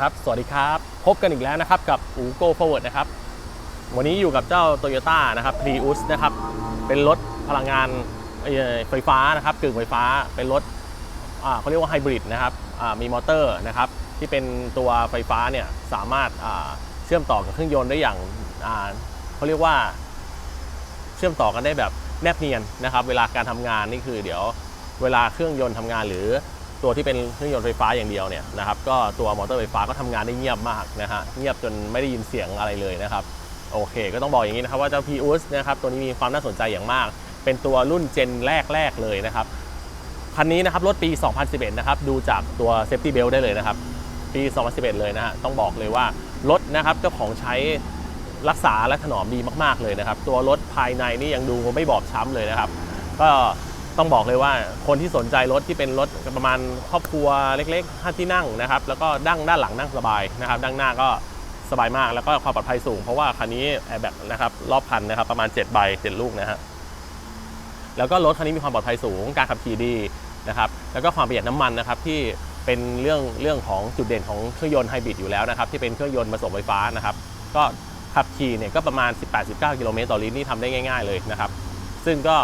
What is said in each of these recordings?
ครับ สวัสดีครับ พบกันอีกแล้วนะครับกับอูโก้ Forward นะครับ วันนี้อยู่กับเจ้า Toyota นะครับ Prius นะครับ เป็นรถพลังงานไฟฟ้านะครับกึ่งไฟฟ้า เป็นรถเขาเรียกว่าไฮบริดนะครับมีมอเตอร์นะครับ ที่เป็นตัวไฟฟ้าเนี่ยสามารถเชื่อมต่อกับเครื่องยนต์ได้อย่างาเขาเรียกว่าเชื่อมต่อกันได้แบบแนบเนียนนะครับ เวลาการทำงานนี่คือเดี๋ยวเวลาเครื่องยนต์ทำงานหรือ ตัวที่เป็นเครื่องยนต์ไฟฟ้าอย่างเดียวเนี่ยนะครับก็ตัวมอเตอร์ไฟฟ้าก็ทำงานได้เงียบมากนะฮะเงียบจนไม่ได้ยินเสียงอะไรเลยนะครับโอเค ก็ต้องบอกอย่างนี้นะครับว่าเจ้า p ีอุสนะครับตัวนี้มีความน่าสนใจอย่างมาก เป็นตัวรุ่นเจนแรกๆเลยนะครับคันนี้นะครับรถปี 2011 นะครับดูจากตัว Safety Belt ได้เลยนะครับ ปี 2011 เลยนะฮะต้องบอกเลยว่ารถนะครับเจ้าของใช้รักษาและถนอมดีมากๆเลยนะครับ ตัวรถภายในนี่ยังดูไม่บอบช้ำเลยนะครับ ก็ ต้องบอกเลยว่าคนที่สนใจรถที่เป็นรถประมาณครอบครัวเล็กๆห้าที่นั่งนะครับ แล้วก็ดั้งด้านหลังนั่งสบายนะครับดั้งหน้าก็สบายมากแล้วก็ความปลอดภัยสูง เพราะว่าคันนี้แอร์แบ็กนะครับรอบคันนะครับประมาณ7ใบ7ลูกนะฮะแล้วก็รถคันนี้มีความปลอดภัยสูง การขับขี่ดีนะครับแล้วก็ความประหยัดน้ำมันนะครับที่เป็นเรื่องเรื่องของจุดเด่นของเครื่องยนต์ไฮบริดอยู่แล้วนะครับที่เป็นเครื่องยนต์ผสมไฟฟ้านะครับก็ขับขี่เนี่ยก็ประมาณ 18-19 กิโลเมตรต่อลิตรนี่ทำได้ง่าย ๆเลยนะครับซึ่งก็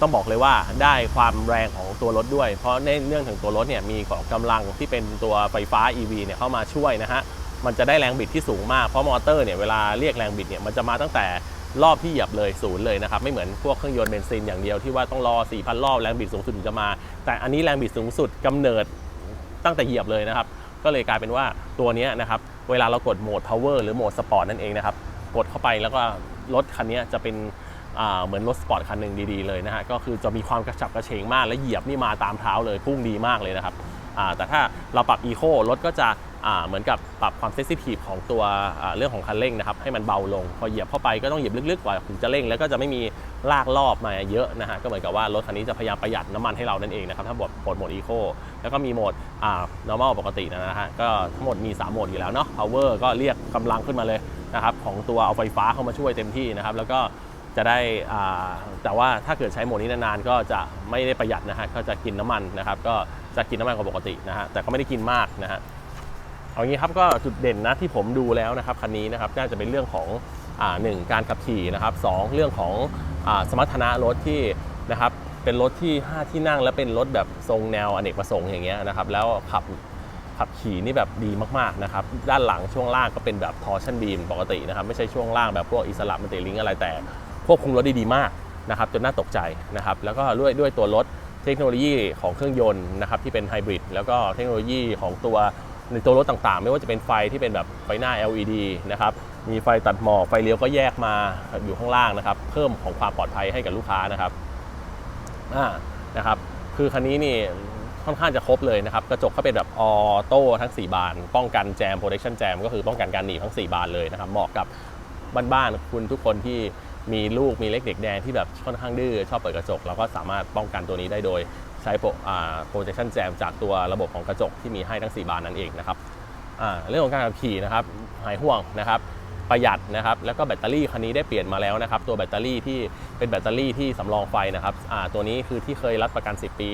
ต้องบอกเลยว่าได้ความแรงของตัวรถด้วย เพราะในเรื่องถึงตัวรถเนี่ยมีของกำลังที่เป็นตัวไฟฟ้า EV เนี่ยเข้ามาช่วยนะฮะมันจะได้แรงบิดที่สูงมากเพราะมอเตอร์เนี่ยเวลาเรียกแรงบิดเนี่ยมันจะมาตั้งแต่รอบที่เหยียบเลยศูนย์เลยนะครับไม่เหมือนพวกเครื่องยนต์เบนซินอย่างเดียวที่ว่าต้องรอ 4,000 รอบแรงบิดสูงสุดถึงจะมา แต่อันนี้แรงบิดสูงสุดกำเนิดตั้งแต่เหยียบเลยนะครับก็เลยกลายเป็นว่าตัวนี้นะครับเวลาเรากดโหมด power หรือโหมด sport นั่นเองนะครับกดเข้าไปแล้วก็รถคันนี้จะเป็น เหมือนรถสปอร์ตคันหนึ่งดีๆเลยนะฮะก็คือจะมีความกระฉับกระเฉงมากและเหยียบนี่มาตามเท้าเลยพุ่งดีมากเลยนะครับแต่ถ้าเราปรับ Eco รถก็จะเหมือนกับปรับความเซนซิทีฟของตัวเรื่องของคันเร่งนะครับให้มันเบาลง พอเหยียบเข้าไปก็ต้องเหยียบลึกๆกว่าถึงจะเร่งแล้วก็จะไม่มีลากรอบมาเยอะนะฮะก็เหมือนกับว่ารถคันนี้จะพยายามประหยัดน้ำมันให้เรานั่นเองนะครับถ้าบดปลดโหมด Eco แล้วก็มีโหมดอ่า normal ปกตินะฮะก็ทั้งหมดมี 3 โหมดอยู่แล้วเนาะ power ก็เรียกกำลังขึ้นมาเลยนะครับของตัวเอาไฟฟ้าเข้ามาช่วยเต็มที่นะครับแล้วก็ จะได้แต่ว่าถ้าเกิดใช้โหมดนี้นานๆก็จะไม่ได้ประหยัดนะฮะก็จะกินน้ำมันนะครับก็จะกินน้ำมันกว่าปกตินะฮะแต่ก็ไม่ได้กินมากนะฮะเอางี้ครับก็จุดเด่นนะที่ผมดูแล้วนะครับคันนี้นะครับน่าจะเป็นเรื่องของอหนึ่งการขับขี่นะครับสองเรื่องของอสมรรถนะรถที่นะครับเป็นรถที่ 5 ที่นั่งและเป็นรถแบบทรงแนวอเนกประสงค์อย่างเงี้ยนะครับแล้วขับขับขี่นี่แบบดีมากๆนะครับด้านหลังช่วงล่างก็เป็นแบบทอร์ชันบีมปกตินะครับไม่ใช่ช่วงล่างแบบพวกอิสระมันเตลิงอะไรแต่ ควบคุมรถได้ดีมากนะครับจนน่าตกใจนะครับแล้วก็ด้วยด้วยตัวรถเทคโนโลยีของเครื่องยนต์นะครับที่เป็นไฮบริดแล้วก็เทคโนโลยีของตัวในตัวรถต่างๆ ไม่ว่าจะเป็นไฟที่เป็นแบบไฟหน้า LED นะครับมีไฟตัดหมอกไฟเลี้ยวก็แยกมาอยู่ข้างล่างนะครับ เพิ่มของความปลอดภัยให้กับลูกค้านะครับอ่านะครับคือคันนี้นี่ค่อนข้างจะครบเลยนะครับ กระจกก็เป็นแบบออโต้ทั้ง 4 บาน ป้องกันแจม protection jam ก็คือป้องกันการหนีทั้ง 4 บานเลยนะครับ เหมาะกับบ้านๆคุณทุกคนที่ มีลูกมีเล็กเด็กแดงที่แบบค่อนข้างดื้อชอบเปิดกระจก เราก็สามารถป้องกันตัวนี้ได้โดยใช้โปรอ่า protection jam จากตัวระบบของกระจกที่มีให้ทั้ง 4 บานนั่นเองนะครับเรื่องของการขับขี่นะครับหายห่วงนะครับประหยัดนะครับแล้วก็แบตเตอรี่คันนี้ได้เปลี่ยนมาแล้วนะครับ ตัวแบตเตอรี่ที่เป็นแบตเตอรี่ที่สำรองไฟนะครับตัวนี้คือที่เคยรับประกัน 10 ปี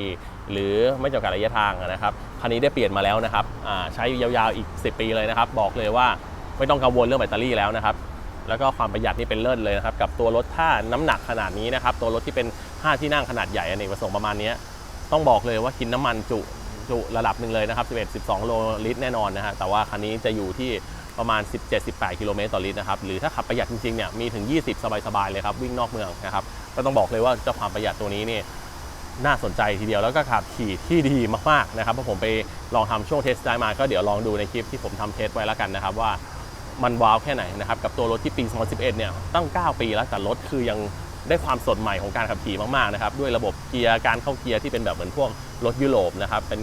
หรือไม่จำกัดระยะทางนะครับคันนี้ได้เปลี่ยนมาแล้วนะครับใช้ยาวๆอีก 10 ปีเลยนะครับ บอกเลยว่าไม่ต้องกังวลเรื่องแบตเตอรี่แล้วนะครับ แล้วก็ความประหยัดนี่เป็นเลิศเลยนะครับ กับตัวรถถ้าน้ำหนักขนาดนี้นะครับ ตัวรถที่เป็น 5 ที่นั่งขนาดใหญ่อเนกประสงค์ประมาณนี้ต้องบอกเลยว่ากินน้ำมันจุจุระดับหนึ่งเลยนะครับ 11 12 โลลิตรแน่นอนนะฮะแต่ว่าคันนี้จะอยู่ที่ประมาณ 17-18 กิโลเมตรต่อลิตรนะครับ หรือถ้าขับประหยัดจริงๆเนี่ยมีถึง 20 สบาย ๆ เลยครับ วิ่งนอกเมืองนะครับ ก็ต้องบอกเลยว่าเจ้าความประหยัดตัวนี้นี่น่าสนใจทีเดียวแล้วก็ขับขี่ที่ดีมากๆนะครับเพราะผมไปลองทำช่วงเทสได้มา ก็เดี๋ยวลองดูในคลิปที่ผมทำเทสไว้แล้วกันนะครับว่า มันว้าวแค่ไหนนะครับกับตัวรถที่ปี 2011 เนี่ยตั้ง 9 ปีแล้วแต่รถคือยังได้ความสดใหม่ของการขับขี่มากๆนะครับด้วยระบบเกียร์การเข้าเกียร์ที่เป็นแบบเหมือนพวกรถยุโรปนะครับเป็น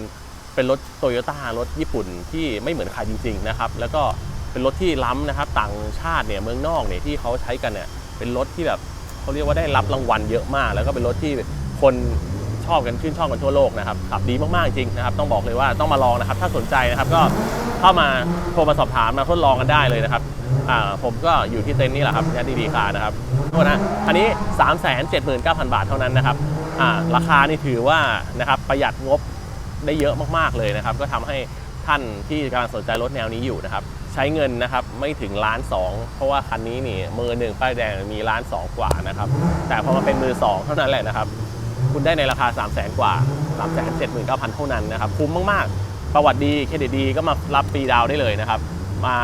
เป็นรถโตโยต้ารถญี่ปุ่นที่ไม่เหมือนใครจริงๆนะครับแล้วก็เป็นรถที่ล้ำนะครับต่างชาติเนี่ยเมืองนอกเนี่ยที่เขาใช้กันเนี่ยเป็นรถที่แบบเขาเรียกว่าได้รับรางวัลเยอะมาก แล้วก็เป็นรถที่คน ชอบกันชื่นชอบกันทั่วโลกนะครับขับดีมากๆจริงนะครับ ต้องบอกเลยว่าต้องมาลองนะครับ ถ้าสนใจนะครับก็เข้ามาโทรมาสอบถามมาทดลองกันได้เลยนะครับอ่าผมก็อยู่ที่เต็นท์นี่แหละครับยัดดีดีคานะครับโทษนะคันนี้ 3 7 9 0 0 0 บาทเท่านั้นนะครับอ่าราคานี่ถือว่านะครับประหยัดงบได้เยอะมากๆเลยนะครับ ก็ทำให้ท่านที่กำลังสนใจรถแนวนี้อยู่นะครับ ใช้เงินนะครับไม่ถึงล้านสองเพราะว่าคันนี้นี่มือหนึ่งป้ายแดงมีล้านสองกว่านะครับ แต่พอมาเป็นมือสองเท่านั้นแหละนะครับ คุณได้ในราคา 3 0 0แสนกว่า 3 7 9 0 0 0 เท่านั้นนะครับ คุ้มมาก ๆ ประวัติดี เครดิตดีก็มารับฟรีดาวได้เลยนะครับ มา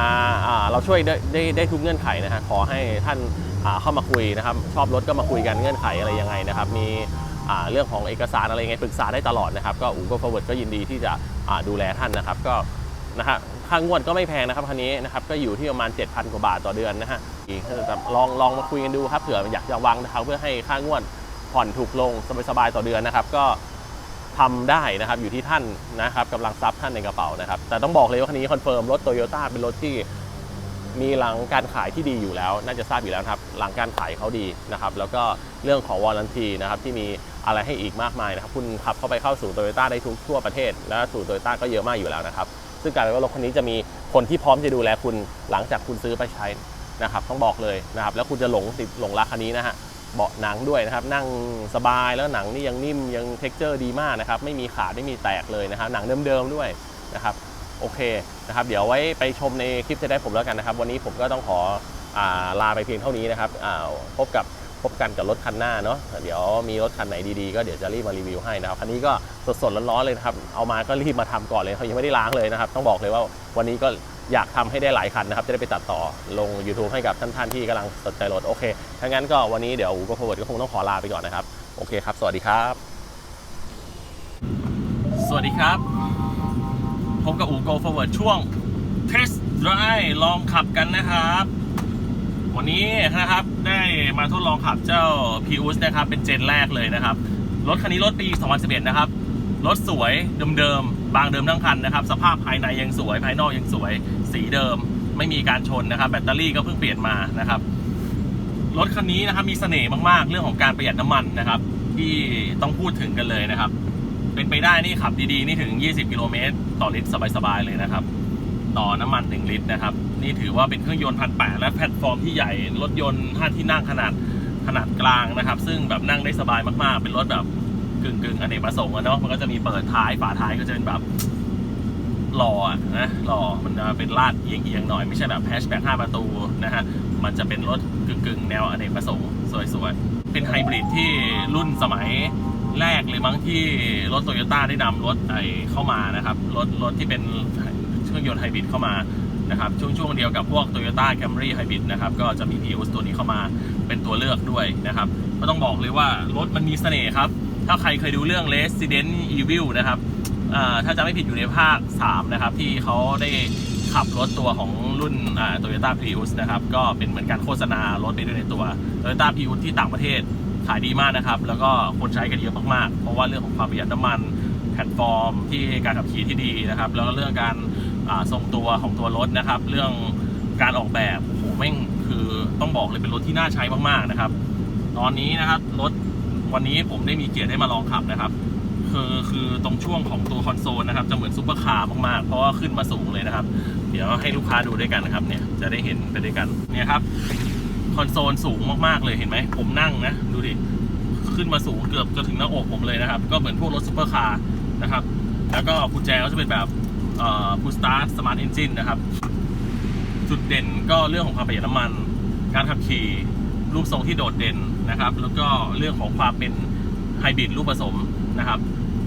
าเราช่วยได้ได้ได้ทุกเงื่อนไขนะฮะ ขอให้ท่านาเข้ามาคุยนะครับ ชอบรถก็มาคุยกันเงื่อนไขอะไรยังไงนะครับ มีเรื่องของเอกสารอะไรยังไงปรึกษาได้ตลอดนะครับ ก็อูก็ forward ก็ยินดีที่จะดูแลท่านนะครับ ก็นะฮะค่างวดก็ไม่แพงนะครับคันนี้นะครับก็อยู่ที่ประมาณ 7,000 กว่าบาทต่อเดือนนะฮะลองลองมาคุยกันดูครับเผื่ออยากจะวางนะครับเพื่อให้ค่างวด ผ่อนถูกลงสบายๆต่อเดือนนะครับ ก็ทำได้นะครับอยู่ที่ท่านนะครับกำลังทรัพย์ท่านในกระเป๋านะครับ แต่ต้องบอกเลยว่าคันนี้คอนเฟิร์มรถโตโยต้าเป็นรถที่มีหลังการขายที่ดีอยู่แล้ว น่าจะทราบอยู่แล้วครับ หลังการขายเขาดีนะครับ แล้วก็เรื่องของวอร์ a n ตีนะครับที่มีอะไรให้อีกมากมายนะครับ คุณขับเข้าไปเข้าสู่โตโยต้าได้ทุกทั่วประเทศ และสู่โตโยต้าก็เยอะมากอยู่แล้วนะครับ ซึ่งการว่ารถคันนี้จะมีคนที่พร้อมจะดูแลคุณหลังจากคุณซื้อไปใช้นะครับ ต้องบอกเลยนะครับ แล้วคุณจะหลงติดหลงรักคันนี้นะฮะ เบาะหนังด้วยนะครับ นั่งสบายแล้วหนังนี่ยังนิ่มยังเท็กเจอร์ดีมากนะครับ ไม่มีขาดไม่มีแตกเลยนะครับ หนังเดิมๆด้วยนะครับโอเคนะครับเดี๋ยวไว้ไปชมในคลิปจะได้ผมแล้วกันนะครับ วันนี้ผมก็ต้องขออาลาไปเพียงเท่านี้นะครับอ่าพบกับพบกันกับรถคันหน้าเนาะเดี๋ยวมีรถคันไหนดีๆก็เดี๋ยวจะรีบมารีวิวให้นะครับคันนี้ก็สดๆร้อนๆเลยนะครับเอามาก็รีบมาทำก่อนเลยเขายังไม่ได้ล้างเลยนะครับ ต้องบอกเลยว่าวันนี้ก็ อยากทำให้ได้หลายคันนะครับ จะได้ไปตัดต่อลง YouTube ให้กับท่านๆที่กำลังสนใจรถโอเคถ้างั้นก็วันนี้เดี๋ยวอูก็โฟร์ก็คงต้องขอลาไปก่อนนะครับ โอเคครับ สวัสดีครับ สวัสดีครับพบกับอูโก forward ช่วง test drive ลองขับกันนะครับ วันนี้นะครับได้มาทดลองขับเจ้า p u s นะครับ เป็นเจนแรกเลยนะครับ รถคันนี้รถปี 2011 นะครับ รถสวยเดิมๆ บางเดิมทั้งคันนะครับ สภาพภายในยังสวย ภายนอกยังสวย สีเดิม ไม่มีการชนนะครับ แบตเตอรี่ก็เพิ่งเปลี่ยนมานะครับ รถคันนี้นะครับมีเสน่ห์มากๆ เรื่องของการประหยัดน้ำมันนะครับ ที่ต้องพูดถึงกันเลยนะครับ เป็นไปได้นี่ขับดีๆ นี่ถึง 20 กิโลเมตรต่อลิตรสบายๆ เลยนะครับ ต่อน้ำมัน 1 ลิตรนะครับ นี่ถือว่าเป็นเครื่องยนต์พันแและแพลตฟอร์มที่ใหญ่ รถยนต์5ที่นั่งขนาดขนาดกลางนะครับ ซึ่งแบบนั่งได้สบายมากๆ เป็นรถแบบ กึ่งกึ่งอเนกประสงค์อะเนาะมันก็จะมีเปิดท้ายฝาท้ายก็จะเป็นแบบหล่อนะหล่อมันจะเป็นลาดเอียงๆหน่อยไม่ใช่แบบแฮชแบ็ก5ประตูนะฮะมันจะเป็นรถกึ่งกึ่งๆ แนวอเนกประสงค์สวยๆ เป็นไฮบริดที่รุ่นสมัยแรกเลยมั้งที่รถโตโยต้าได้นำรถไอเข้ามานะครับรถรถที่เป็นเครื่องยนต์ไฮบริดเข้ามานะครับช่วงช่วงเดียวกับพวก Toyota Camry Hybrid นะครับก็จะมี Prius ตัวนี้เข้ามาเป็นตัวเลือกด้วยนะครับก็ต้องบอกเลยว่ารถมันมีเสน่ห์ครับ ถ้าใครเคยดูเรื่อง Resident Evil นะครับถ้าจะไม่ผิดอยู่ในภาค 3 นะครับ ที่เขาได้ขับรถตัวของรุ่น Toyota Prius นะครับ ก็เป็นเหมือนการโฆษณารถไปด้วยในตัว Toyota Prius ที่ต่างประเทศขายดีมากนะครับ แล้วก็คนใช้กันเยอะมากๆ เพราะว่าเรื่องของความประหยัดน้ำมันแพลตฟอร์ม ที่การขับขี่ที่ดีนะครับ แล้วก็เรื่องการทรงตัวของตัวรถนะครับ เรื่องการออกแบบโอ้โหแม่งคือต้องบอกเลยเป็นรถที่น่าใช้มากๆนะครับ ตอนนี้นะครับรถ วันนี้ผมได้มีเกียรติได้มาลองขับนะครับ คือคือตรงช่วงของตัวคอนโซลนะครับ จะเหมือนซุปเปอร์คาร์มากๆ เพราะว่าขึ้นมาสูงเลยนะครับ เดี๋ยวให้ลูกค้าดูด้วยกันนะครับ เนี่ยจะได้เห็นไปด้วยกันเนี่ยครับคอนโซลสูงมากๆเลยเห็นไหมผมนั่งนะดูดิขึ้นมาสูงเกือบจะถึงหน้าอกผมเลยนะครับ ก็เหมือนพวกรถซุปเปอร์คาร์นะครับ แล้วก็กุญแจก็จะเป็นแบบเอ่อ push start smart engine นะครับ จุดเด่นก็เรื่องของความประหยัดน้ำมัน การขับขี่ รูปทรงที่โดดเด่นนะครับ แล้วก็เรื่องของความเป็นไฮบริดรูปผสมนะครับ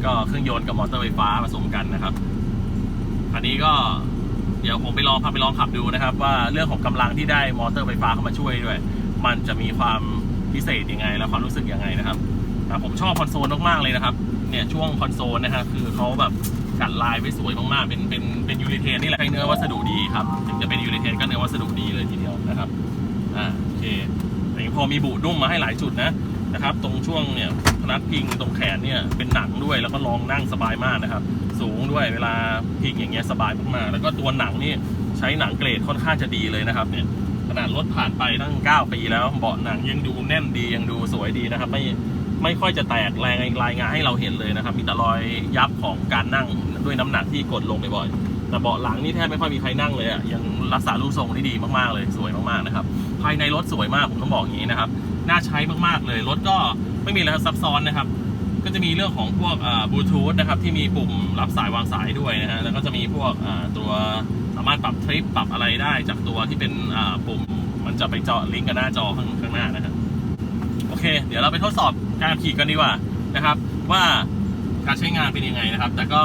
ก็เครื่องยนต์กับมอเตอร์ไฟฟ้าผสมกันนะครับ อันนี้ก็เดี๋ยวผมไปลองพาไปลองขับดูนะครับ ว่าเรื่องของกำลังที่ได้มอเตอร์ไฟฟ้าเข้ามาช่วยด้วย มันจะมีความพิเศษยังไง และความรู้สึกยังไงนะครับอะผมชอบคอนโซลมากๆเลยนะครับเนี่ยช่วงคอนโซลนะฮะคือเขาแบบกัดลายไว้สวยมากๆ เป็นเป็นเป็นยูริเทนนี่แหละใช้เนื้อวัสดุดีครับ ถึงจะเป็นยูริเทนก็เนื้อวัสดุดีเลยทีเดียวนะครับ อ่าโอเค แต่ยังพอมีบุนุ่มมาให้หลายจุดนะนะครับ ตรงช่วงเนี่ยพนักพิงตรงแขนเนี่ยเป็นหนังด้วยแล้วก็รองนั่งสบายมากนะครับ สูงด้วยเวลาพิงอย่างเงี้ยสบายมากๆแล้วก็ตัวหนังนี่ใช้หนังเกรดค่อนข้างจะดีเลยนะครับเนี่ยขนาดรถผ่านไปตั้ง 9 ปีแล้วเบาะหนังยังดูแน่นดียังดูสวยดีนะครับ ไม่ไม่ค่อยจะแตกแรงรายงานให้เราเห็นเลยนะครับ มีแต่รอยยับของการนั่งด้วยน้ำหนักที่กดลงบ่อยๆ แต่เบาะหลังนี่แทบไม่ค่อยมีใครนั่งเลยอะยังรักษารูปทรงได้ดีมากๆเลยสวยมากๆนะครับภายในรถสวยมากผมต้องบอกอย่างนี้นะครับน่าใช้มากๆเลยรถก็ไม่มีอะไรซับซ้อนนะครับก็จะมีเรื่องของพวกบลูทูธนะครับที่มีปุ่มรับสายวางสายด้วยนะฮะแล้วก็จะมีพวกตัวสามารถปรับทริปปรับอะไรได้จากตัวที่เป็นปุ่มมันจะไปเจาะลิงก์กับหน้าจอข้างข้างหน้านะครับโอเค เดี๋ยวเราไปทดสอบการขี่กันดีกว่านะครับ ว่าการใช้งานเป็นยังไงนะครับ แต่ก็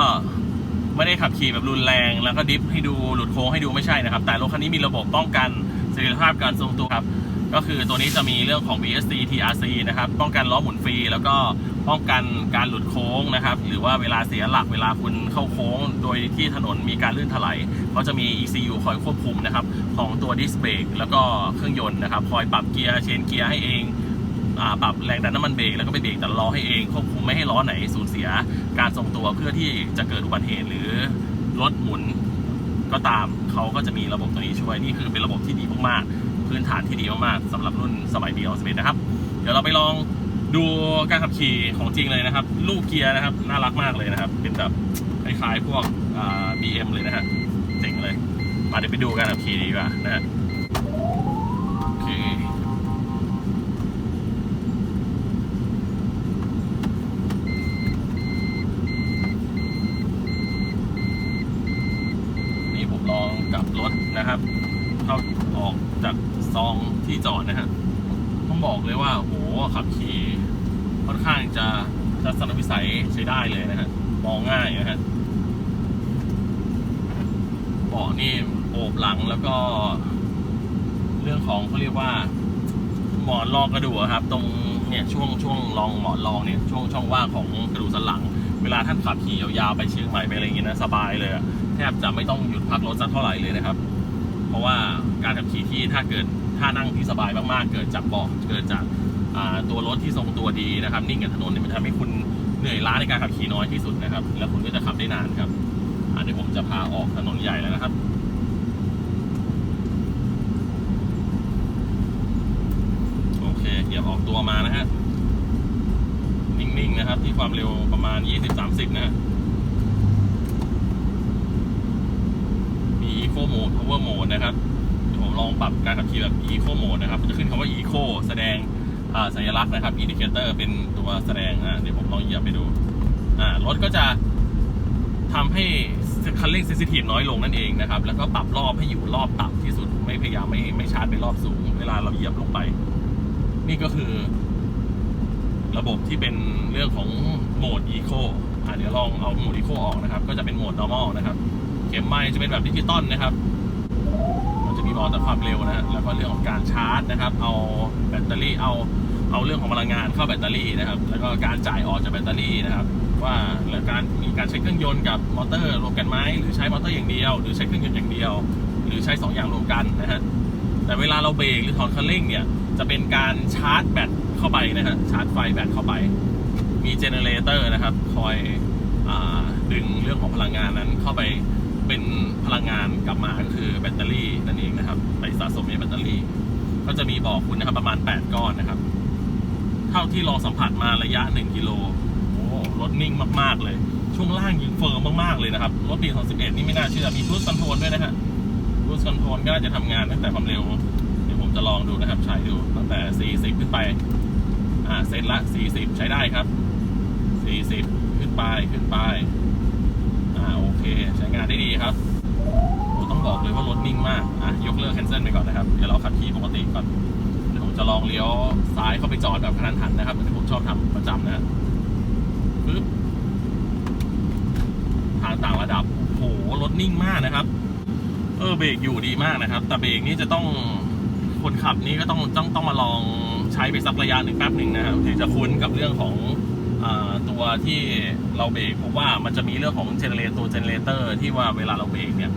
ไม่ได้ขับขี่แบบรุนแรง แล้วก็ดิฟให้ดูหลุดโค้งให้ดูไม่ใช่นะครับ แต่รถคันนี้มีระบบป้องกันเสถียรภาพการทรงตัวครับก็คือตัวนี้จะมีเรื่องของ BSD TRC นะครับ ป้องกันล้อหมุนฟรี แล้วก็ป้องกันการหลุดโค้งนะครับ หรือว่าเวลาเสียหลักเวลาคุณเข้าโค้ง โดยที่ถนนมีการลื่นถลายเขาจะมี ECU คอยควบคุมนะครับ ของตัวดิสเบรกแล้วก็เครื่องยนต์นะครับ คอยปรับเกียร์เชนเกียร์ให้เอง ปรับแรงดันน้ำมันเบรกแล้วก็ไปเบรกแต่ล้อให้เองควบคุมไม่ให้ล้อไหนสูญเสียการทรงตัวเพื่อที่จะเกิดอุบัติเหตุหรือรถหมุนก็ตามเขาก็จะมีระบบตัวนี้ช่วยนี่คือเป็นระบบที่ดีมากๆพื้นฐานที่ดีมากๆสำหรับรุ่นสมัย BL11 นะครับ เดี๋ยวเราไปลองดูการขับขี่ของจริงเลยนะครับ ลูกเกียร์นะครับ น่ารักมากเลยนะครับ เป็นแบบคล้ายๆพวกอ่า BM เลยนะฮะเจ๋งเลย มาเดี๋ยวไปดูการขับขี่ดีกว่านะฮะโอเค นี่ผมลองกลับรถ นะครับ เข้าออกจากซองที่จอดนะฮะต้องบอกเลยว่าโหขับขี่ค่อนข้างจะทัศนวิสัยใช้ได้เลยนะฮะมองง่ายนะฮะเบาะนี่โอบหลังแล้วก็ เรื่องของเขาเรียกว่า หมอนรองกระดูกครับ ตรงเนี่ยช่วงช่วงรองหมอนรองเนี่ยช่วงช่องว่างของกระดูกสันหลัง เวลาท่านขับขี่ยาวๆไปเชียงใหม่ไปอะไรอย่างเงี้ยนะสบายเลยแทบจะไม่ต้องหยุดพักรถสักเท่าไหร่เลยนะครับ เพราะว่าการขับขี่ที่ถ้าเกิดท่านั่งที่สบายมากๆ เกิดจากเบาะเกิดจากตัวรถที่ทรงตัวดีนะครับ นิ่งกับถนนเนี่ยมันทำให้คุณเหนื่อยล้าในการขับขี่น้อยที่สุดนะครับ แล้วคุณก็จะขับได้นานครับอ่าเดี๋ยวผมจะพาออกถนนใหญ่แล้วนะครับโอเคเหยียบออกตัวมานะฮะนิ่งๆนะครับ ที่ความเร็วประมาณ 20-30 นะฮะ มี Eco Mode Power Mode นะครับผมลองปรับการขับขี่แบบ Eco Mode นะครับจะขึ้นคำว่า Eco แสดงสัญลักษณ์นะครับ Indicator เป็นตัวแสดงอ่าเดี๋ยวผมลองเหยียบไปดูอ่ารถก็จะทำให้คันเร่งเซนซิทีฟน้อยลงนั่นเองนะครับ แล้วก็ปรับรอบให้อยู่รอบต่ำที่สุด ไม่พยายามไม่ไม่ชาร์จไปรอบสูง เวลาเราเหยียบลงไป นี่ก็คือ ระบบที่เป็นเรื่องของโหมด Eco อะเดี๋ยวลองเอาโหมด Eco ออกนะครับ ก็จะเป็นโหมด normal นะครับ เข็มไม้จะเป็นแบบดิจิตอลนะครับมันจะมีบอกแต่ความเร็วนะฮะแล้วก็เรื่องของการชาร์จนะครับ เอาแบตเตอรี่เอาเอาเรื่องของพลังงานเข้าแบตเตอรี่นะครับ แล้วก็การจ่ายออกจากแบตเตอรี่นะครับ ว่าแล้วการมีการใช้เครื่องยนต์กับมอเตอร์รวมกันไหมหรือใช้มอเตอร์อย่างเดียว หรือใช้เครื่องยนต์อย่างเดียว หรือใช้สองอย่างรวมกันนะฮะแต่เวลาเราเบรกหรือถอนคันเร่งเนี่ยจะเป็นการชาร์จแบตเข้าไปนะฮะชาร์จไฟแบตเข้าไป มีเจเนเรเตอร์นะครับ คอยอดึงเรื่องของพลังงานนั้นเข้าไป เป็นพลังงานกลับมาก็คือแบตเตอรี่นั่นเองนะครับ ไปสะสมในแบตเตอรี่ ก็จะมีบอกคุณนะครับประมาณ 8 ก้อนนะครับ เท่าที่ลองสัมผัสมาระยะ 1 กิโลโอ้รถนิ่งมากๆเลย ช่วงล่างยิงเฟิร์มมากๆเลยนะครับ รถปี 2011 นี่ไม่น่าเชื่อ มีครู e คอนโทรลด้วยนะฮะครู e คอนโทรลก็น่าจะทำงานตั้งแต่ความเร็ว เดี๋ยวผมจะลองดูนะครับ ใช้ดูตั้งแต่ 40 ขึ้นไป อ่าเซตละ 40 ใช้ได้ครับ 40 ขึ้นไปขึ้นไป เคใช้งานได้ดีครับโอ้ต้องบอกเลยว่ารถนิ่งมากอะยกเลิกแคนเซิลไปก่อนนะครับ เดี๋ยวเราขับขี่ปกติก่อนเดี๋ยวผมจะลองเลี้ยวซ้ายเข้าไปจอดแบบกระทันหันนะครับเหมือนที่ผมชอบทำประจำนะฮะปึ๊บทางต่างระดับโอ้โหรถนิ่งมากนะครับ เออเบรกอยู่ดีมากนะครับ แต่เบรกนี่จะต้องคนขับนี่ก็ต้องต้องต้องมาลองใช้ไปสักระยะหนึ่งแป๊บหนึ่งนะครับถึงจะคุ้นกับเรื่องของ ตัวที่เราเบรกเพราะว่ามันจะมีเรื่องของเจเนเรตัวเจเนเรเตอร์ที่ว่าเวลาเราเบรกเนี่ย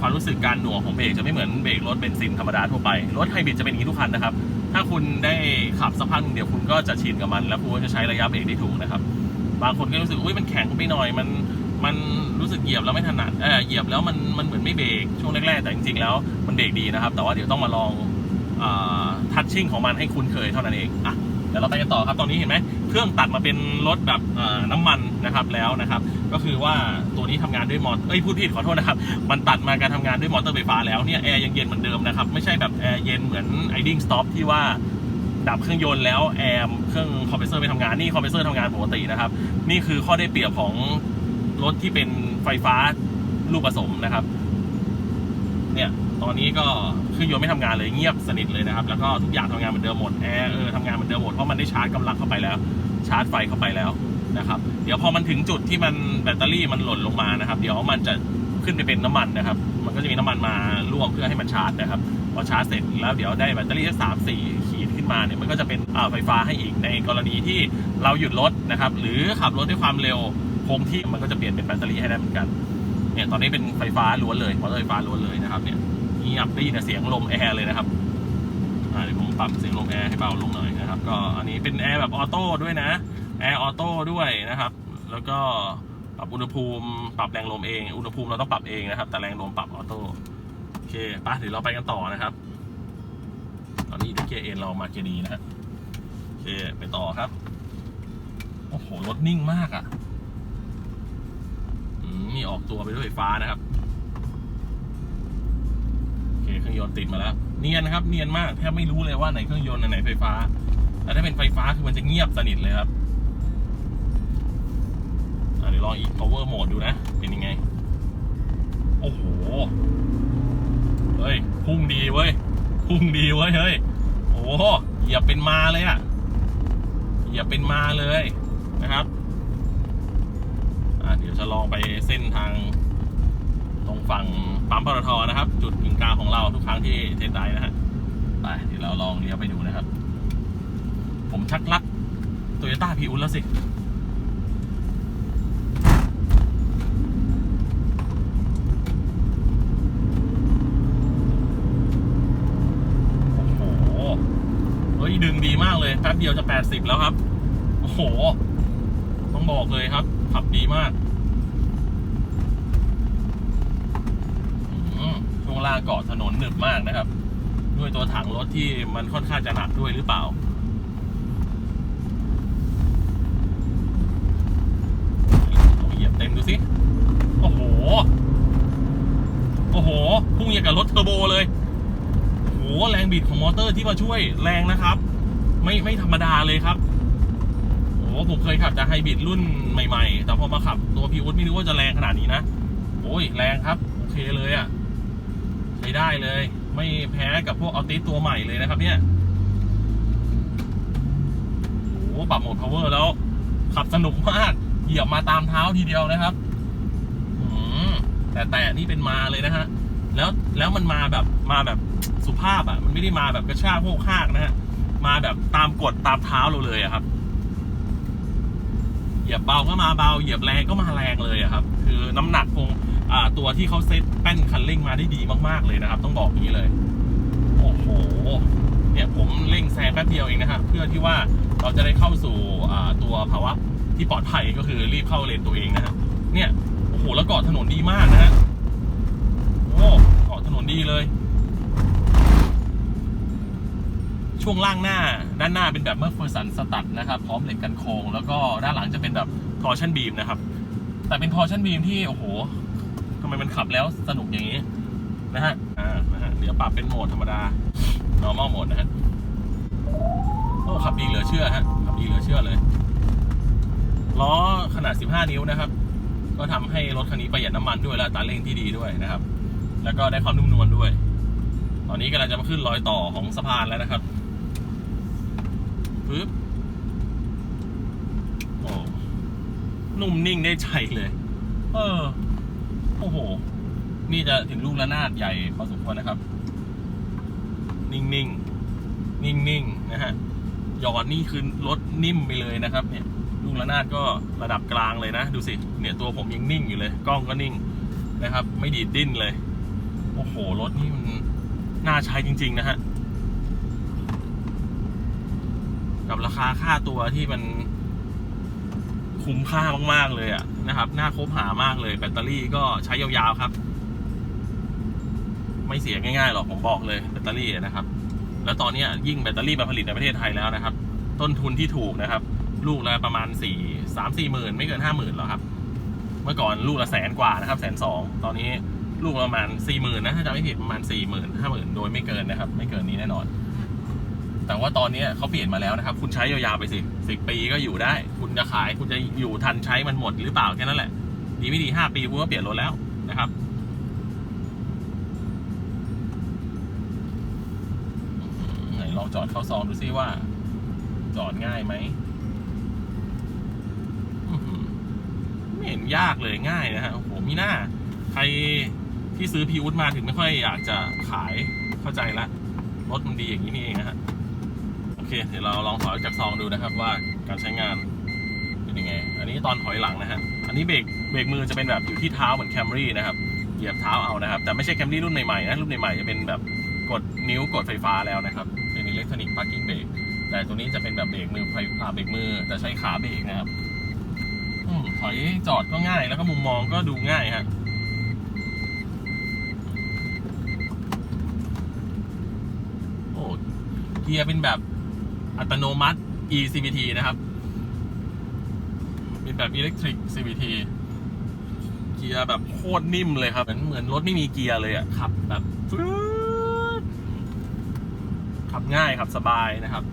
ความรู้สึกการหน่วงของเบรกจะไม่เหมือนเบรกรถเบนซินธรรมดาทั่วไป รถไฮบริดจะเป็นอย่างนี้ทุกคันนะครับ ถ้าคุณได้ขับสักพักหนึ่งเดี๋ยวคุณก็จะชินกับมัน แล้วคุณก็จะใช้ระยะเบรกได้ถูกนะครับ บางคนก็รู้สึกอุ้ยมันแข็งไปหน่อยมันมันรู้สึกเหยียบแล้วไม่ถนัดเออเหยียบแล้วมันมันเหมือนไม่เบรกช่วงแรกๆแต่จริงๆแล้วมันเบรกดีนะครับ แต่ว่าเดี๋ยวต้องมาลองทัชชิ่งของมันให้คุ้นเคยเท่านั้นเองอะ ดี๋ยวเราไปกันต่อครับตอนนี้เห็นไหมเครื่องตัดมาเป็นรถแบบน้ำมันนะครับแล้วนะครับ ก็คือว่าตัวนี้ทำงานด้วยมอเตอร์เอ้ยพูดผิดขอโทษนะครับ มันตัดมาการทำงานด้วยมอเตอร์ไฟฟ้าแล้วเนี่ยแอร์ยังเย็นเหมือนเดิมนะครับไม่ใช่แบบแอร์เย็นเหมือนไอดิ้งสต็อปที่ว่าดับเครื่องยนต์แล้วแอร์เครื่องคอมเพรสเซอร์ไม่ทำงานนี่คอมเพรสเซอร์ทำงานปกตินะครับ นี่คือข้อได้เปรียบของรถที่เป็นไฟฟ้าลูกผสมนะครับ เนี่ย ตอนนี้ก็เครื่องยนต์ไม่ทำงานเลยเงียบสนิทเลยนะครับ แล้วก็ทุกอย่างทำงานเหมือนเดิมหมดแอร์เออทำงานเหมือนเดิมหมดเพราะมันได้ชาร์จกำลังเข้าไปแล้ว ชาร์จไฟเข้าไปแล้วนะครับ เดี๋ยวพอมันถึงจุดที่มันแบตเตอรี่มันหล่นลงมานะครับ เดี๋ยวมันจะขึ้นไปเป็นน้ำมันนะครับ มันก็จะมีน้ำมันมาร่วมเพื่อให้มันชาร์จนะครับพอชาร์จเสร็จแล้วเดี๋ยวได้แบตเตอรี่สักสามสี่ขีดขึ้นมาเนี่ยมันก็จะเป็นอ่าไฟฟ้าให้อีกในกรณีที่เราหยุดรถนะครับ หรือขับรถด้วยความเร็วคงที่มันก็จะเปลี่ยนเป็นแบตเตอรี่ให้ได้เหมือนกันเนี่ยตอนนี้เป็นไฟฟ้าล้วนเลยมอเตอร์ไฟฟ้าล้วนเลยนะครับเนี่ย งียบได้ยินแต่เสียงลมแอร์เลยนะครับเดี๋ยวผมปรับเสียงลมแอร์ให้เบาลงหน่อยนะครับ ก็อันนี้เป็นแอร์แบบออโต้ด้วยนะ แอร์ออโต้ด้วยนะครับ แล้วก็ปรับอุณหภูมิ ปรับแรงลมเอง อุณหภูมิเราต้องปรับเองนะครับ แต่แรงลมปรับออโต้ โอเคไปเดี๋ยวเราไปกันต่อนะครับ ตอนนี้ที่เกเอ็นเรามาเกดีนะฮะโอเคไปต่อครับ โอ้โห รถนิ่งมากอะนี่ออกตัวไปด้วยไฟฟ้านะครับ เครื่องยนต์ติดมาแล้ว เนียนนะครับ เนียนมากแทบไม่รู้เลยว่าไหนเครื่องยนต์ไหนไฟฟ้าแต่ถ้าเป็นไฟฟ้าคือมันจะเงียบสนิทเลยครับเดี๋ยวลองอีก power mode ดูนะ เป็นยังไง โอ้โห เฮ้ย พุ่งดีเว้ย พุ่งดีเว้ย เฮ้ย โอ้โหเหยียบเป็นมาเลยอะเหยียบเป็นมาเลยนะครับ อะเดี๋ยวจะลองไปเส้นทาง ตรงฝั่งปั๊มปตทนะครับ จุดกึ่งกลางของเราทุกครั้งที่เทสไดนะฮะไปเดี๋ยวเราลองเลี้ยวไปดูนะครับ ผมชักรักโตโยต้าพีอุลแล้วสิโอ้โหดึงดีมากเลยแป๊บเดียวจะ 80 แล้วครับ โอ้โห ต้องบอกเลยครับ ขับดีมากอืมช่วง ล่างเกาะถนนหนึบมากนะครับ ด้วยตัวถังรถที่มันค่อนข้างจะหนักด้วยหรือเปล่าเหยียบเต็มดูสิ โอ้โห โอ้โห พุ่งอย่างกับรถเทอร์โบเลยโอ้โหแรงบิดของมอเตอร์ที่มาช่วยแรงนะครับ ไม่ไม่ธรรมดาเลยครับโอ้โหผมเคยขับแต่ไฮบริดรุ่นใหม่ ๆ แต่พอมาขับตัวพีอุสไม่รู้ว่าจะแรงขนาดนี้นะโอ้ยแรงครับ โอเคเลยอะ่ะ ใช้ได้เลย ไม่แพ้กับพวกออติสตัวใหม่เลยนะครับ เนี่ยโอ้โหปรับโหมด power แล้ว ขับสนุกมาก เหยียบมาตามเท้าทีเดียวนะครับแต่แต่นี่เป็นมาเลยนะฮะ แล้วแล้วมันมาแบบมาแบบสุภาพอะ มันไม่ได้มาแบบกระชากโวกหากนะฮะ มาแบบตามกฎตามเท้าเราเลยอะครับ เหยียบเบาก็มาเบา เหยียบแรงก็มาแรงเลยอะครับ คือน้ำหนักคง ตัวที่เขาเซ็ตแป้นคันเร่งมาได้ดีมากๆเลยนะครับ ต้องบอกอย่างนี้เลย โอ้โห เนี่ยผมเร่งแซงแป๊บเดียวเองนะครับเพื่อที่ว่าเราจะได้เข้าสู่ตัวภาวะที่ปลอดภัยก็คือรีบเข้าเลนตัวเองนะฮะเนี่ยโอ้โหแล้วเกาะถนนดีมากนะฮะโอ้เกาะถนนดีเลย ช่วงล่างหน้าด้านหน้าเป็นแบบเมอร์เฟอร์สันสตัดนะครับ พร้อมเหล็กกันโค้งแล้วก็ด้านหลังจะเป็นแบบทอร์ชันบีมนะครับ แต่เป็นทอร์ชันบีมที่โอ้โห ทำไมมันขับแล้วสนุกอย่างนี้นะฮะอ่านะฮะเดี๋ยวปรับเป็นโหมดธรรมดา normal โหมดนะฮะโอ้ขับดีเหลือเชื่อฮะขับดีเหลือเชื่อเลยล้อขนาด 15 นิ้วนะครับ ก็ทำให้รถคันนี้ประหยัดน้ำมันด้วยและอัตาเร่งที่ดีด้วยนะครับ แล้วก็ได้ความนุ่มนวลด้วย ตอนนี้กำลังจะมาขึ้นรอยต่อของสะพานแล้วนะครับปึ๊บโอ้นุ่มนิ่งได้ใจเลย เออ โอ้โห นี่จะถึงลูกระนาดใหญ่พอสมควรนะครับ นิ่งนิ่งนิ่งนิ่งๆ นะฮะ หยอดนี่คือรถนิ่มไปเลยนะครับ เนี่ย ลูกระนาดก็ระดับกลางเลยนะ ดูสิ เนี่ยตัวผมยังนิ่งอยู่เลย กล้องก็นิ่งนะครับ ไม่ดีดดิ้นเลย โอ้โห รถนี่มันน่าใช้จริง ๆ นะฮะ กับราคาค่าตัวที่มัน คุ้มค่ามากๆเลยอะนะครับ น่าคบหามากเลย แบตเตอรี่ก็ใช้ยาวๆครับ ไม่เสียง่ายๆหรอกผมบอกเลยแบตเตอรี่นะครับ แล้วตอนนี้ยิ่งแบตเตอรี่มาผลิตในประเทศไทยแล้วนะครับ ต้นทุนที่ถูกนะครับ ลูกละประมาณสี่สามสี่หมื่นไม่เกินห้าหมื่นหรอกครับ เมื่อก่อนลูกละแสนกว่านะครับแสนสองตอนนี้ลูกประมาณสี่หมื่นนะถ้าจำไม่ผิดประมาณสี่หมื่นห้าหมื่นโดยไม่เกินนะครับ ไม่เกินนี้แน่นอน แต่ว่าตอนนี้เขาเปลี่ยนมาแล้วนะครับ คุณใช้ยาวๆไปสิสิปีก็อยู่ได้ คุณจะขายคุณจะอยู่ทันใช้มันหมดหรือเปล่าแค่นั้นแหละ ดีไม่ดีห้าปีคุณก็เปลี่ยนรถแล้วนะครับไหนลองจอดเข้าซองดูซิว่า จอดง่ายไหมไม่เห็นยากเลยง่ายนะฮะโอ้โหมีหน้า ใครที่ซื้อพีอุดมาถึงไม่ค่อยอยากจะขายเข้าใจละรถมันดีอย่างนี้นี่เองนะฮะ อเคเดี๋ยวเราลองถอยจากซองดูนะครับว่าการใช้งานเป็นยังไง อันนี้ตอนถอยหลังนะฮะ อันนี้เบรกเบรกมือจะเป็นแบบอยู่ที่เท้าเหมือนแคมรี่นะครับ เหยียบเท้าเอานะครับ แต่ไม่ใช่แคมรี่รุ่นใหม่ๆนะ รุ่นใหม่ๆจะเป็นแบบกดนิ้วกดไฟฟ้าแล้วนะครับ เป็นอิเล็กทรอนิกส์พาร์กิ้งเบรก แต่ตัวนี้จะเป็นแบบเบรกมือไฟอ่าเบรกมือแต่ใช้ขาเบรกนะครับอถอยจอดก็ง่ายแล้วก็มุมมองก็ดูง่ายฮะโอ้เกียร์เป็นแบบ อัตโนมัติ eCVT นะครับ เป็นแบบ Electric CVT เกียร์แบบโคตรนิ่มเลยครับ เหมือนเหมือนรถไม่มีเกียร์เลยอะ่ะขับแบบขับง่ายขับสบายนะครับ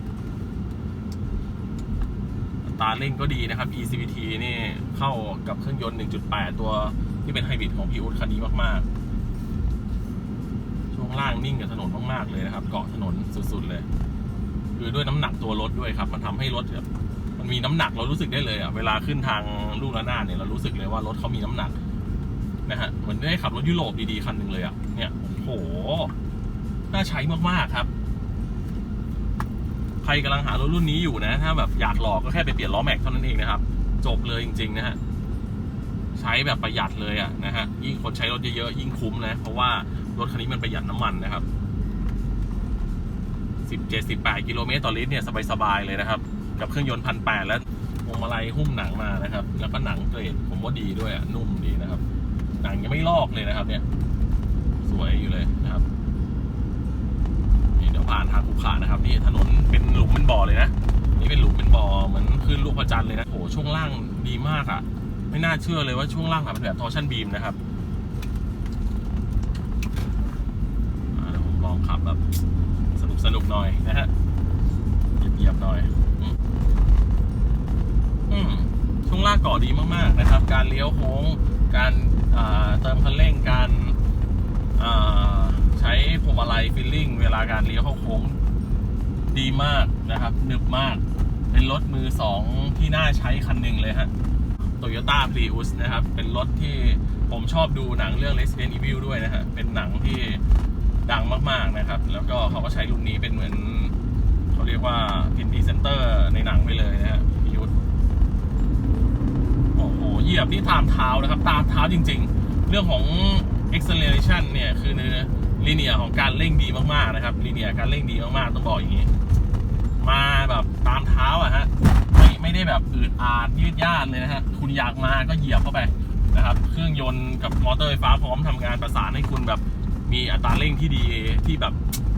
ตาเร่งก็ดีนะครับ eCVT นี่เข้ากับเครื่องยนต์ 1.8 ตัวที่เป็นไฮบริดของพีอุดคันนี้มาก ๆ ช่วงล่างนิ่งกับถนนมาก ๆ เลยนะครับ เกาะถนนสุด ๆ เลย คือด้วยน้ำหนักตัวรถด้วยครับ มันทำให้รถแบบมันมีน้ำหนักเรารู้สึกได้เลยอะเวลาขึ้นทางลูกระนาดเนี่ยเรารู้สึกเลยว่ารถเขามีน้ำหนักนะฮะเหมือนได้ขับรถยุโรปดีๆคันหนึ่งเลยอะเนี่ยโอ้โหน่าใช้มากๆครับ ใครกำลังหารถรุ่นนี้อยู่นะ ถ้าแบบอยากหลอกก็แค่ไปเปลี่ยนล้อแม็กเท่านั้นเองนะครับ จบเลยจริง ๆ นะฮะใช้แบบประหยัดเลยอะนะฮะยิ่งคนใช้รถเยอะๆยิ่งคุ้มนะ เพราะว่ารถคันนี้มันประหยัดน้ำมันนะครับ 17 18กิโลเมตรต่อลิตรเนี่ยสบายๆเลยนะครับ กับเครื่องยนต์พันแปดแล้วพวงมาลัยหุ้มหนังมานะครับ แล้วก็หนังเกรดผมว่าดีด้วยอะนุ่มดีนะครับ หนังยังไม่ลอกเลยนะครับ เนี่ย สวยอยู่เลยนะครับนี่เดี๋ยวผ่านทางภูเขานะครับนี่ถนนเป็นหลุมเป็นบ่อเลยนะนี่เป็นหลุมเป็นบ่อเหมือนขึ้นลูกพระจันทร์เลยนะโหช่วงล่างดีมากอะ่ะ ไม่น่าเชื่อเลยว่าช่วงล่างเป็นแบบทอร์ชันบีมนะครับ อ่าเดี๋ยวผมลองขับแบบสนุกสนุกหน่อยนะฮะเหยียบๆหน่อย อืมช่วงล่างเกาะดีมากๆนะครับ การเลี้ยวโค้ง การเติมคันเร่ง การใช้พวงมาลัยฟิลลิ่ง เวลาการเลี้ยวเข้าโค้งดีมากนะครับหนึบมาก เป็นรถมือสองที่น่าใช้คันหนึ่งเลยฮะ Toyota Prius นะครับ เป็นรถที่ผมชอบดูหนังเรื่อง Resident Evil ด้วยนะฮะ เป็นหนังที่ ดังมากๆนะครับ แล้วก็เขาก็ใช้รุ่นนี้เป็นเหมือนเขาเรียกว่าเป็นพรีเซนเตอร์ในหนังไปเลยนะฮะ Prius โอ้โหเหยียบนี่ตามเท้านะครับ ตามเท้าจริง ๆ เรื่องของ acceleration เนี่ยคือในลีเนียของการเร่งดีมากๆนะครับลีเนียการเร่งดีมากๆต้องบอกอย่างนี้ มาแบบตามเท้าอะฮะไม่ไม่ได้แบบอืดอาดยืดยาดเลยนะฮะคุณอยากมาก็เหยียบเข้าไปนะครับ เครื่องยนต์กับมอเตอร์ไฟฟ้าพร้อมทำงานประสานให้คุณแบบ มีอัตราเร่งที่ดีที่แบบ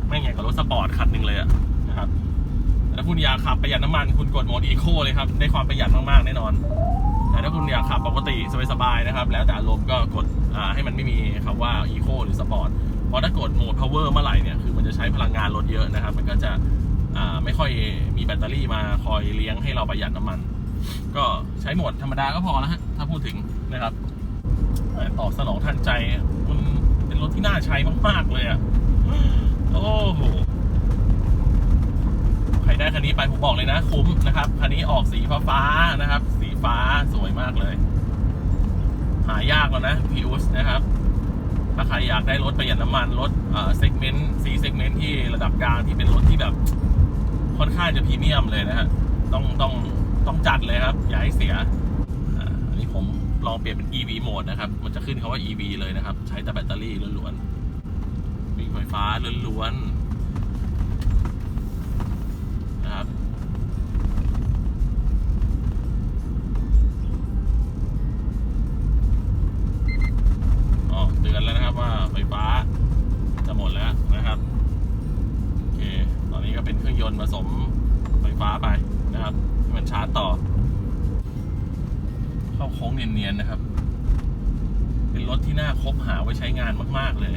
ไม่ไงกับรถสปอร์ตคันหนึ่งเลยอะนะครับแต่ถ้าคุณอยากขับประหยัดน้ำมันคุณกดโหมดอีโคเลยครับได้ความประหยัดมากๆแน่นอน แต่ถ้าคุณอยากขับปกติสบายๆนะครับ แล้วแต่อารมณ์ก็กดให้มันไม่มีคำว่าอีโคหรือสปอร์ตเพราะถ้ากดโหมดพาวเวอร์เมื่อไหร่เนี่ยคือมันจะใช้พลังงานรถเยอะนะครับ มันก็จะไม่ค่อยมีแบตเตอรี่มาคอยเลี้ยงให้เราประหยัดน้ำมัน ก็ใช้โหมดธรรมดาก็พอแล้วฮะถ้าพูดถึงนะครับแหม่ตอบสนองทันใจ รถที่น่าใช้มาก ๆ เลยอะ โอ้โห ใครได้คันนี้ไปผมบอกเลยนะ คุ้มนะครับ คันนี้ออกสีฟ้าๆนะครับ สีฟ้าสวยมากเลย หายากแล้วนะพีอุสนะครับ ถ้าใครอยากได้รถประหยัดน้ำมันรถเอ่อเซกเมนต์ซีเซกเมนต์ที่ระดับกลางที่เป็นรถที่แบบ ค่อนข้างจะพรีเมียมเลยนะฮะ ต้องต้องต้องจัดเลยครับ อย่าให้เสียอันนี้ผมลองเปลี่ยนเป็น EV โหมดนะครับ มันจะขึ้นคาว่า EV เลยนะครับ ใช้แต่แบตเตอรี่ล้วนๆ ไฟฟ้าล้วนๆนะครับอ๋อเตือนแล้วนะครับว่าไฟฟ้าจะหมดแล้วนะครับโอเคตอนนี้ก็เป็นเครื่องยนต์ผสมไฟฟ้าไปนะครับให้มันชาร์จต่อ เข้าโค้งเนียนๆนะครับ เป็นรถที่น่าคบหาไว้ใช้งานมาก ๆ เลย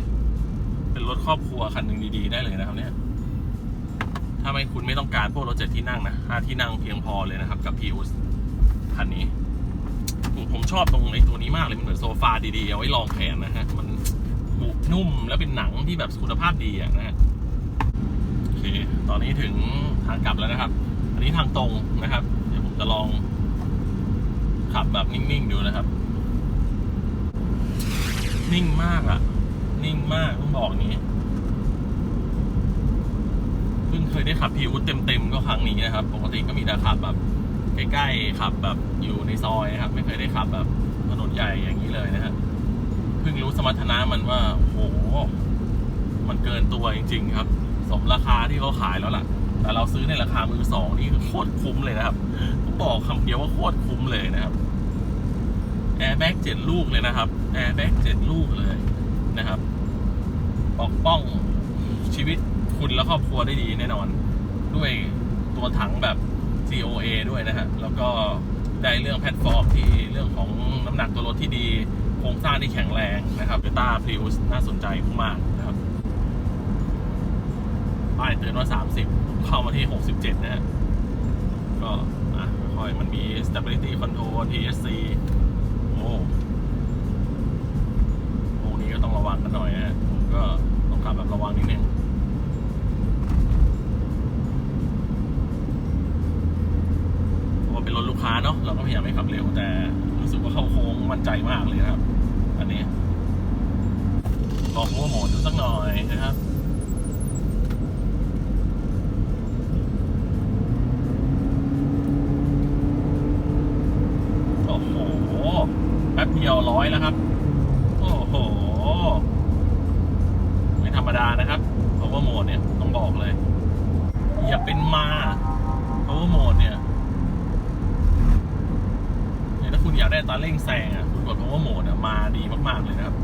เป็นรถครอบครัวคันหนึ่งดีๆได้เลยนะครับ เนี่ย ถ้าไม่คุณไม่ต้องการพวกรถเจ็ดที่นั่งนะห้าที่นั่งเพียงพอเลยนะครับ กับ p ีอุสคันนี้ผมชอบตรงไอ้ตัวนี้มากเลยมันเหมือนโซฟาดีๆเอาไว้รองแขนนะฮะมันบุนุ่มแล้วเป็นหนังที่แบบคุณภาพดีอะนะฮะโอเค ตอนนี้ถึงทางกลับแล้วนะครับ อันนี้ทางตรงนะครับ เดี๋ยวผมจะลอง ขับแบบนิ่งๆดูนะครับ นิ่งมากอะ นิ่งมากต้องบอกอย่างนี้เพิ่งเคยได้ขับพีอุดเต็มๆก็ครั้งนี้นะครับ ปกติก็มีแต่ขับแบบใกล้ๆขับแบบอยู่ในซอยนะครับ ไม่เคยได้ขับแบบถนนใหญ่อย่างนี้เลยนะครับเพิ่งรู้สมรรถนะมันว่าโอ้โหมันเกินตัวจริง ๆ ครับ สมราคาที่เขาขายแล้วล่ะ แต่เราซื้อในราคามือสองนี่โคตรคุ้มเลยนะครับผมบอกคำเดียวว่าโคตรคุ้มเลยนะครับแอร์แบ็กเจ็ดลูกเลยนะครับแอร์แบ็กเจ็ดลูกเลยนะครับ ปกป้องชีวิตคุณและครอบครัวได้ดีแน่นอน ด้วยตัวถังแบบ COA ด้วยนะฮะ แล้วก็ได้เรื่องแพลตฟอร์มที่เรื่องของน้ำหนักตัวรถที่ดี โครงสร้างที่แข็งแรงนะครับ Toyota Prius น่าสนใจมากนะครับป้ายเตือนว่า 30 เข้ามาที่ 67 นะฮะ ก็อะค่อยมันมี stability control TSC โอ้พวกนี้ก็ต้องระวังกันหน่อยนะฮะ ก็ต้องขับแบบระวังนิดนึงเพราะว่าเป็นรถลูกค้าเนาะเราก็พยายามไม่ขับเร็ว แต่รู้สึกว่าเข้าโค้งมั่นใจมากเลยครับ อันนี้ลองโปรโมทดูสักหน่อยนะครับโอ้โหแป๊บเดียวร้อยแล้วครับ โอ้โห ไม่ธรรมดานะครับ power mode เนี่ยต้องบอกเลย อย่าเป็นมา power mode เนี่ยเนี่ยถ้าคุณอยากได้อัตราเร่งแซงอะ คุณกด power mode อะมาดีมากๆเลยนะครับ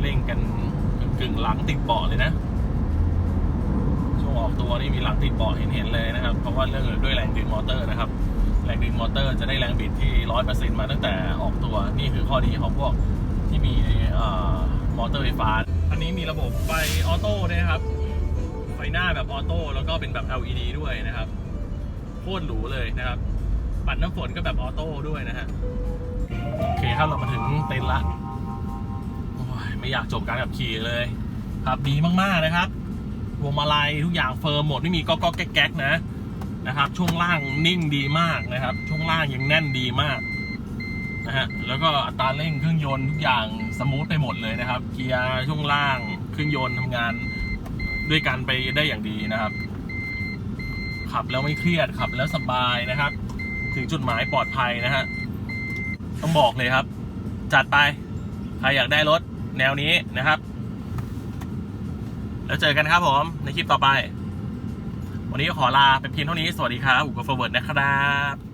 เร่งกันกึ่งๆหลัง ติดเบาะเลยนะ ช่วงออกตัวนี่มีหลังติดเบาะเห็นๆเลยนะครับ เพราะว่าเรื่องด้วยแรงดึงมอเตอร์นะครับ แรงดึงมอเตอร์จะได้แรงบิดที่ร้อยเปอร์เซ็นต์มาตั้งแต่ออกตัว นี่คือข้อดีของพวกที่มีมอเตอร์ไฟฟ้า อันนี้มีระบบไฟออโต้ด้วยนะครับ ไฟหน้าแบบออโต้แล้วก็เป็นแบบ LED ด้วยนะครับโคตรหรูเลยนะครับ ปัดน้ำฝนก็แบบออโต้ด้วยนะฮะ โอเคครับเรามาถึงเต็นท์ละไม่อยากจบการขับขี่เลย ครับดีมากๆนะครับพวงมาลัยทุกอย่างเฟิร์มหมดไม่มีก๊อกก๊อกแก๊กแก๊กนะนะครับช่วงล่างนิ่งดีมากนะครับ ช่วงล่างยังแน่นดีมากนะฮะแล้วก็อัตราเร่งเครื่องยนต์ทุกอย่างสมูทไปหมดเลยนะครับ เกียร์ช่วงล่างเครื่องยนต์ทำงานด้วยกันไปได้อย่างดีนะครับ ขับแล้วไม่เครียดขับแล้วสบายนะครับ ถึงจุดหมายปลอดภัยนะฮะต้องบอกเลยครับ จัดไปใครอยากได้รถแนวนี้นะครับ แล้วเจอกันครับผม ในคลิปต่อไป วันนี้ขอลาไปเพียงเท่านี้ สวัสดีครับอุกฟเวิร์ดนะครับ